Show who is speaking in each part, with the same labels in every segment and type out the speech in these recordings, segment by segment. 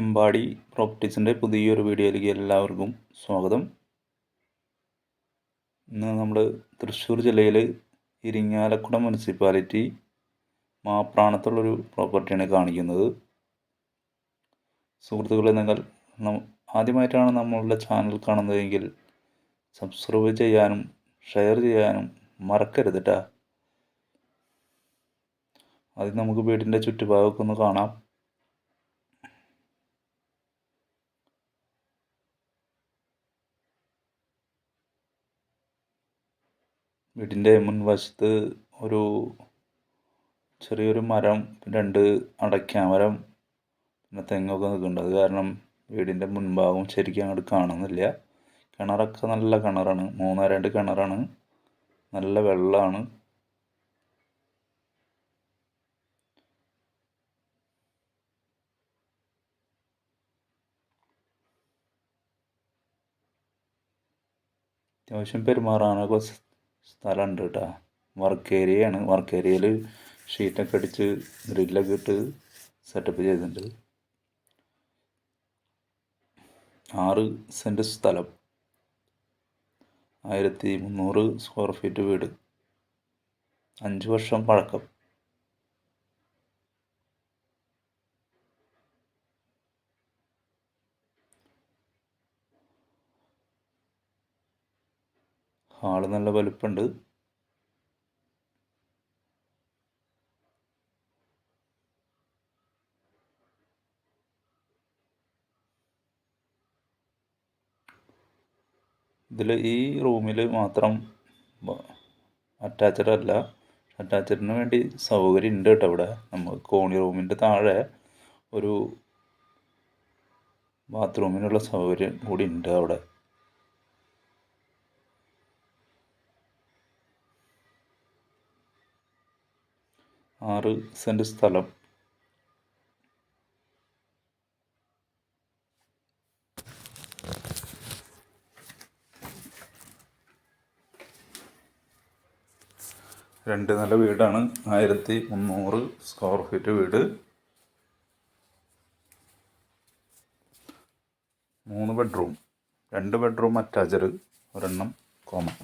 Speaker 1: അമ്പാടി പ്രോപ്പർട്ടീസിൻ്റെ പുതിയൊരു വീഡിയോയിലേക്ക് എല്ലാവർക്കും സ്വാഗതം ഇന്ന് നമ്മൾ തൃശ്ശൂർ ജില്ലയിൽ ഇരിങ്ങാലക്കുട മുനിസിപ്പാലിറ്റി മാപ്രാണത്തുള്ളൊരു പ്രോപ്പർട്ടിയാണ് കാണിക്കുന്നത് സുഹൃത്തുക്കളെ നിങ്ങൾ ആദ്യമായിട്ടാണ് നമ്മളുടെ ചാനൽ കാണുന്നതെങ്കിൽ സബ്സ്ക്രൈബ് ചെയ്യാനും ഷെയർ ചെയ്യാനും മറക്കരുത് കേട്ടോ ആദ്യം നമുക്ക് വീടിൻ്റെ ചുറ്റുഭാഗമൊക്കെ ഒന്ന് കാണാം വീടിൻ്റെ മുൻവശത്ത് ഒരു ചെറിയൊരു മരം രണ്ട് മരം പിന്നെ തെങ്ങൊക്കെ നിൽക്കുന്നുണ്ട് അത് കാരണം വീടിൻ്റെ മുൻഭാഗം ശരിക്കും അങ്ങോട്ട് കാണുന്നില്ല കിണറൊക്കെ നല്ല കിണറാണ് മൂന്ന് രണ്ട് കിണറാണ് നല്ല വെള്ളമാണ് അത്യാവശ്യം പെരുമാറാനൊക്കെ സ്ഥലമുണ്ട് കേട്ടോ വർക്ക് ഏരിയയാണ് വർക്ക് ഏരിയയിൽ ഷീറ്റൊക്കെ അടിച്ച് ഗ്രില്ലൊക്കെ ഇട്ട് സെറ്റപ്പ് ചെയ്തിട്ടുണ്ട് ആറ് സെൻറ് സ്ഥലം ആയിരത്തി മുന്നൂറ് സ്ക്വയർ ഫീറ്റ് വീട് അഞ്ച് വർഷം പഴക്കം ഹാള് നല്ല വലുപ്പുണ്ട് ഇതിൽ ഈ റൂമിൽ മാത്രം അറ്റാച്ചഡ് അല്ല അറ്റാച്ചഡിന് വേണ്ടി സൗകര്യം ഉണ്ട് കേട്ടോ ഇവിടെ നമ്മൾ കോണി റൂമിൻ്റെ താഴെ ഒരു ബാത്റൂമിനുള്ള സൗകര്യം കൂടി ഉണ്ട് അവിടെ ആറ് സെൻറ് സ്ഥലം രണ്ട് നില വീടാണ് ആയിരത്തി മുന്നൂറ് സ്ക്വയർ ഫീറ്റ് വീട് മൂന്ന് ബെഡ്റൂം രണ്ട് ബെഡ്റൂം അറ്റാച്ച്ഡ് ഒരെണ്ണം കോമൺ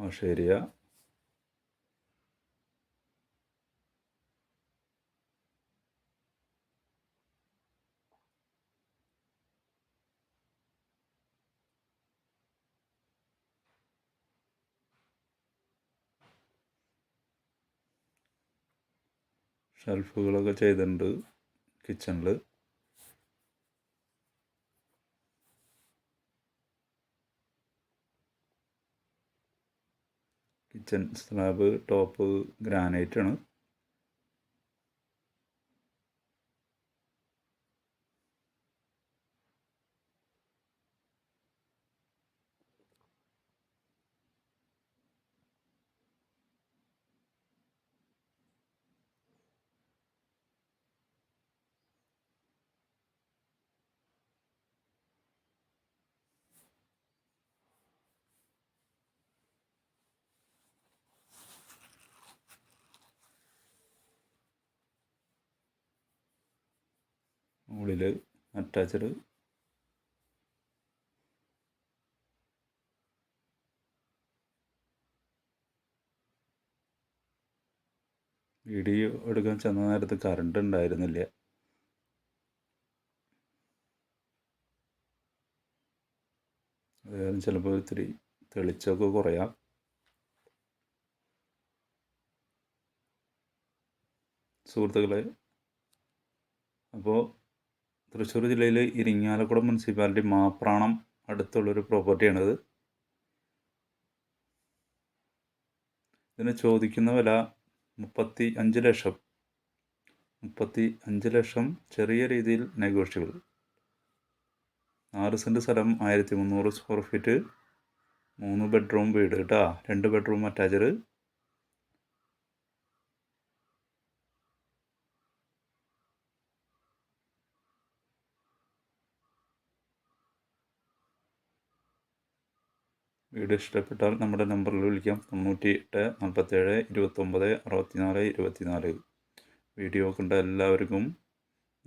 Speaker 1: മാഷേരിയ ഷെൽഫുകളൊക്കെ ചെയ്തിട്ടുണ്ട് കിച്ചണിൽ കിച്ചൺ സ്ലാബ് ടോപ്പ് ഗ്രാനൈറ്റ് ആണ് മുകളിൽ അറ്റാച്ച്ഡ് വീഡിയോ എടുക്കാൻ ചെന്ന നേരത്ത് കറണ്ട് ഉണ്ടായിരുന്നില്ല അതായത് ചിലപ്പോൾ ഇത്തിരി തെളിച്ചൊക്കെ കുറയാം സുഹൃത്തുക്കളെ അപ്പോൾ തൃശ്ശൂർ ജില്ലയിലെ ഇരിങ്ങാലക്കുട മുനിസിപ്പാലിറ്റി മാപ്രാണം അടുത്തുള്ളൊരു പ്രോപ്പർട്ടിയാണിത് ഇതിന് ചോദിക്കുന്ന വില മുപ്പത്തി അഞ്ച് ലക്ഷം മുപ്പത്തി അഞ്ച് ലക്ഷം ചെറിയ രീതിയിൽ നെഗോഷ്യബിൾ ആറ് സെൻറ്റ് സ്ഥലം ആയിരത്തി മുന്നൂറ് സ്ക്വയർ ഫീറ്റ് മൂന്ന് ബെഡ്റൂം വീട് കേട്ടോ രണ്ട് ബെഡ്റൂം അറ്റാച്ച്ഡ് വീഡിയോ ഇഷ്ടപ്പെട്ടാൽ നമ്മുടെ നമ്പറിൽ വിളിക്കാം തൊണ്ണൂറ്റി എട്ട് നാൽപ്പത്തേഴ് ഇരുപത്തൊമ്പത് അറുപത്തിനാല് ഇരുപത്തിനാല് വീഡിയോ കണ്ട എല്ലാവർക്കും